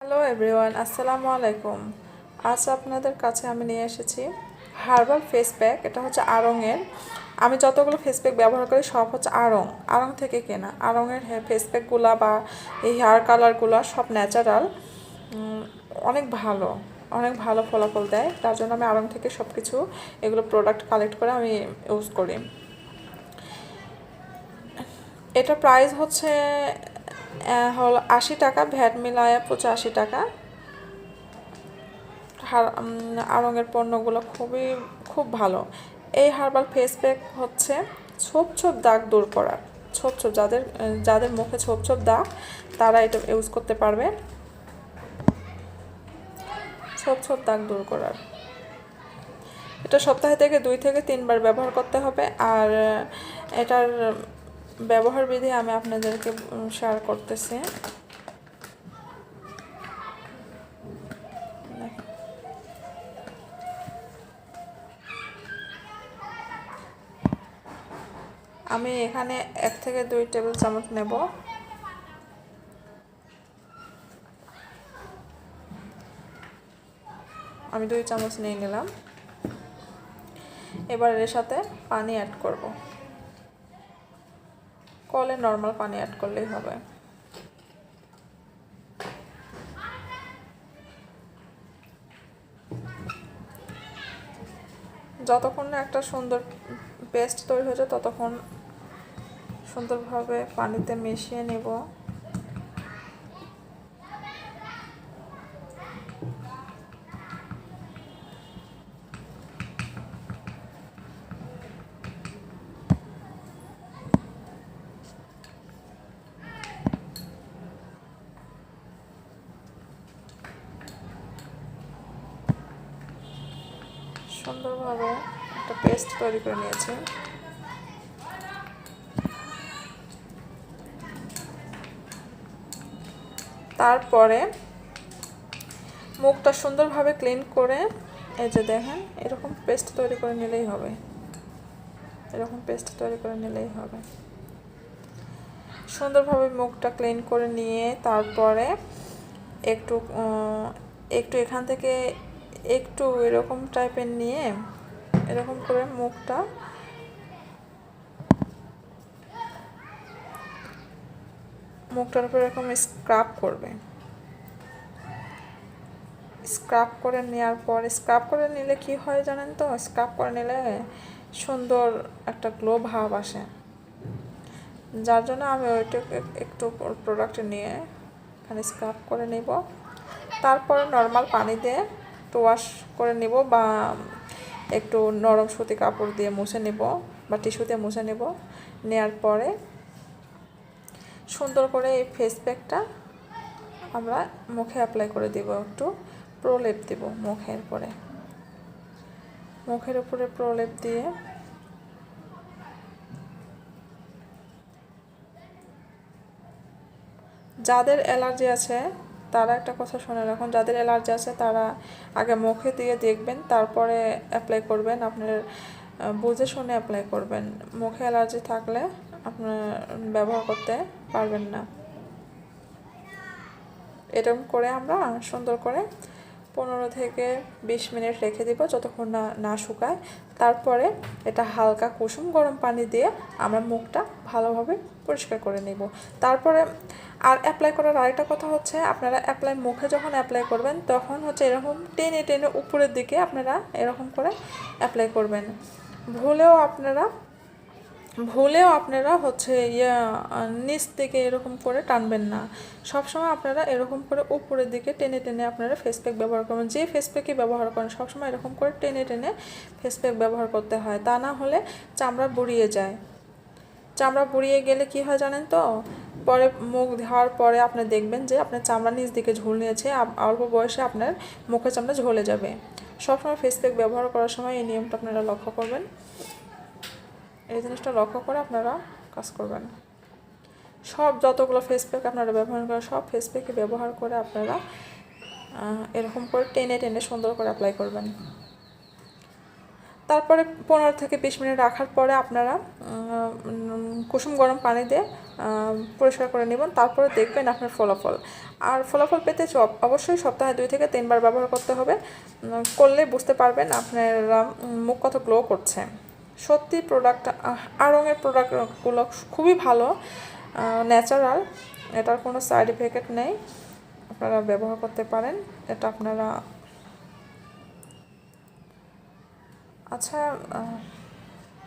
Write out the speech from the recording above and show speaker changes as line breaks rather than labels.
Hello everyone আসসালামু আলাইকুম আজ আপনাদের কাছে আমি নিয়ে এসেছি হার্বাল ফেস প্যাক এটা হচ্ছে আড়ংয়ের আমি যতগুলো ফেস প্যাক ব্যবহার করি সব হচ্ছে আড়ং। আড়ং থেকে কেনা। আড়ংয়ের ফেস প্যাকগুলো বা এই হেয়ার কালারগুলো সব ন্যাচারাল অনেক ভালো অনেক ভালো ফলাফল দেয়। তার জন্য আমি আড়ং থেকে সব কিছু এগুলো প্রোডাক্ট কালেক্ট করে আমি ইউজ করি। এটা প্রাইস হচ্ছে হলো আশি টাকা ভ্যাট মিলায় পঁচাশি টাকা। উম, পণ্যগুলো খুবই খুব ভালো। এই হার্বাল ফেস প্যাক হচ্ছে ছোপ ছোপ দাগ দূর করার। ছোপ ছোপ যাদের যাদের মুখে ছোপ ছোপ দাগ তারা এটা ইউজ করতে পারবে। ছোপ ছোপ দাগ দূর করার। এটা সপ্তাহে থেকে দুই থেকে তিনবার ব্যবহার করতে হবে। আর এটার ব্যবহার বিধি আমি আপনাদেরকে শেয়ার করতেছি। আমি এখানে এক থেকে দুই টেবিল চামচ নেব। আমি দুই চামচ নিয়ে নিলাম। এবার এর সাথে পানি অ্যাড করব। কলে নর্মাল পানি অ্যাড করলেই হবে। যতক্ষণ না একটা সুন্দর পেস্ট তৈরি হয়েছে, ততক্ষণ সুন্দরভাবে পানিতে মিশিয়ে নেব। সুন্দরভাবে একটা পেস্ট তৈরি করে নিয়েছি। তারপরে মুখটা সুন্দরভাবে ক্লিন করে, এই যে দেখেন, এরকম পেস্ট তৈরি করে নিলেই হবে। এরকম পেস্ট তৈরি করে নিলেই হবে। সুন্দরভাবে মুখটা ক্লিন করে নিয়ে তারপরে একটু একটু এখান থেকে একটু এরকম টাইপের নিয়ে এরকম করে মুখটা মুখটার উপর এরকম স্ক্রাব করবে। স্ক্রাব করে নেওয়ার পর স্ক্রাব করে নিলে কি হয় জানেন তো? স্ক্রাব করে নিলে সুন্দর একটা গ্লো ভাব আসে। যার জন্য আমি ওইটা একটু প্রোডাক্ট নিয়ে এখানে স্ক্রাব করে নিব। তারপরে নর্মাল পানি দিয়ে একটু ওয়াশ করে নিব বা একটু নরম সুতি কাপড় দিয়ে মুছে নেব বা টিস্যু দিয়ে মুছে নেব। নেওয়ার পরে সুন্দর করে এই ফেস প্যাকটা আমরা মুখে অ্যাপ্লাই করে দিব, একটু প্রলেপ দেব মুখের পরে মুখের উপরে প্রলেপ দিয়ে যাদের অ্যালার্জি আছে তারা একটা কথা শুনে রাখুন যাদের অ্যালার্জি আছে, তারা আগে মুখে দিয়ে দেখবেন, তারপরে অ্যাপ্লাই করবেন। আপনার বুঝে শুনে অ্যাপ্লাই করবেন। মুখে অ্যালার্জি থাকলে আপনার ব্যবহার করতে পারবেন না। এরকম করে আমরা সুন্দর করে পনেরো থেকে বিশ মিনিট রেখে দিব যতক্ষণ না না শুকায়। তারপরে এটা হালকা কুসুম গরম পানি দিয়ে আমরা মুখটা ভালোভাবে পরিষ্কার করে নেব। তারপরে আর অ্যাপ্লাই করার আরেকটা কথা হচ্ছে, আপনারা অ্যাপ্লাই মুখে যখন অ্যাপ্লাই করবেন, তখন হচ্ছে এরকম টেনে টেনে উপরের দিকে আপনারা এরকম করে অ্যাপ্লাই করবেন। ভুলেও আপনারা ভুলেও আপনারা হচ্ছে ইয়া নিচ থেকে এরকম করে টানবেন না। সবসময় আপনারা এরকম করে উপরের দিকে টেনে টেনে আপনারা ফেস প্যাক ব্যবহার করবেন। যে ফেস প্যাকই ব্যবহার করেন, সবসময় এরকম করে টেনে টেনে ফেস প্যাক ব্যবহার করতে হয়। তা না হলে চামড়া বুড়িয়ে যায়। চামড়া বুড়িয়ে গেলে কি হয় জানেন তো? পরে মুখ ধোয়ার পরে আপনি দেখবেন যে আপনার চামড়া নিচ দিকে ঝুল নিয়েছে অল্প বয়সে আপনার মুখের চামড়া ঝলে যাবে। সবসময় ফেস প্যাক ব্যবহার করার সময় এই নিয়মটা আপনারা লক্ষ্য করবেন। এই জিনিসটা লক্ষ্য করে আপনারা কাজ করবেন। সব যতগুলো ফেস প্যাক আপনারা ব্যবহার করেন, সব ফেস প্যাকই ব্যবহার করে আপনারা এরকম করে টেনে টেনে সুন্দর করে অ্যাপ্লাই করবেন। তারপরে পনেরো থেকে বিশ মিনিট রাখার পরে আপনারা কুসুম গরম পানি দিয়ে পরিষ্কার করে নেবেন। তারপরে দেখবেন আপনার ফলাফল। আর ফলাফল পেতে অবশ্যই সপ্তাহে দুই থেকে তিনবার ব্যবহার করতে হবে। করলে বুঝতে পারবেন আপনার মুখ কত গ্লো করছে। সত্যি প্রোডাক্ট আরঙের প্রোডাক্টগুলো খুবই ভালো ন্যাচারাল এটার কোনো সাইড ইফেক্ট নেই, আপনারা ব্যবহার করতে পারেন, এটা আপনারা আচ্ছা